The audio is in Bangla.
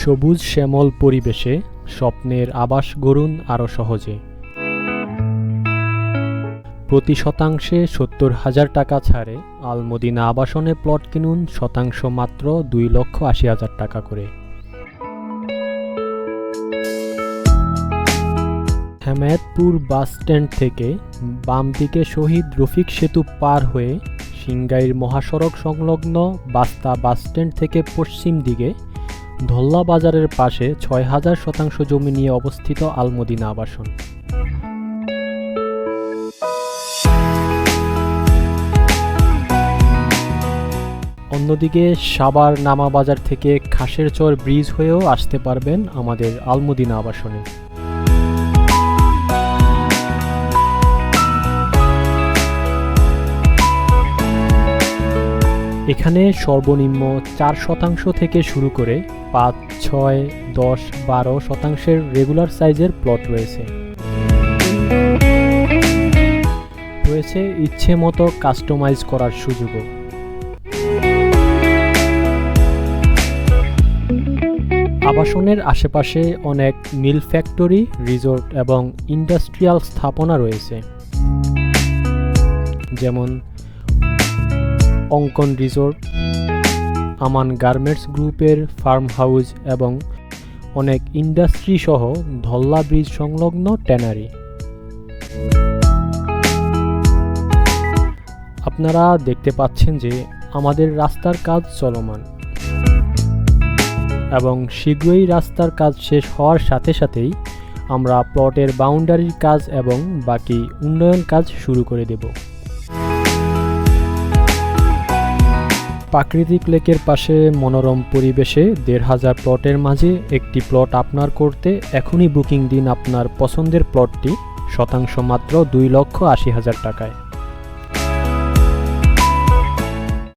সবুজ শ্যামল পরিবেশে স্বপ্নের আবাস গড়ুন আরও সহজে। প্রতি শতাংশে সত্তর হাজার টাকা ছাড়ে আলমদিনা আবাসনে প্লট কিনুন শতাংশ মাত্র দুই লক্ষ আশি হাজার টাকা করে। হেমায়তপুর বাস স্ট্যান্ড থেকে বাম দিকে শহীদ রফিক সেতু পার হয়ে সিংগাইর মহাসড়ক সংলগ্ন বাস্তা বাস স্ট্যান্ড থেকে পশ্চিম দিকে ধল্লা বাজারের পাশে ছয় হাজার শতাংশ জমি নিয়ে অবস্থিত আলমদিনা আবাসন। অন্যদিকে সাবার নামা বাজার থেকে খাসের চর ব্রিজ হয়েও আসতে পারবেন আমাদের আলমদিনা আবাসনে। এখানে সর্বনিম্ন চার শতাংশ থেকে শুরু করে পাঁচ, ছয়, দশ, বারো শতাংশের রেগুলার সাইজের প্লট রয়েছে। রয়েছে ইচ্ছে মতো কাস্টমাইজ করার সুযোগও। আবাসনের আশেপাশে অনেক মিল ফ্যাক্টরি রিসোর্ট এবং ইন্ডাস্ট্রিয়াল স্থাপনা রয়েছে। যেমন অঙ্কন রিসোর্ট আমান গার্মেন্টস গ্রুপের ফার্ম হাউস এবং অনেক ইন্ডাস্ট্রি সহ ধল্লা ব্রিজ সংলগ্ন ট্যানারি। আপনারা দেখতে পাচ্ছেন যে আমাদের রাস্তার কাজ চলমান এবং শীঘ্রই রাস্তার কাজ শেষ হওয়ার সাথে সাথেই আমরা প্লটের বাউন্ডারির কাজ এবং বাকি উন্নয়ন কাজ শুরু করে দেব। প্রাকৃতিক লেকের পাশে মনোরম পরিবেশে দেড় হাজার প্লটের মাঝে একটি প্লট আপনার করতে এখনই বুকিং দিন আপনার পছন্দের প্লটটি। শতাংশ মাত্র দুই লক্ষ আশি হাজার টাকায়।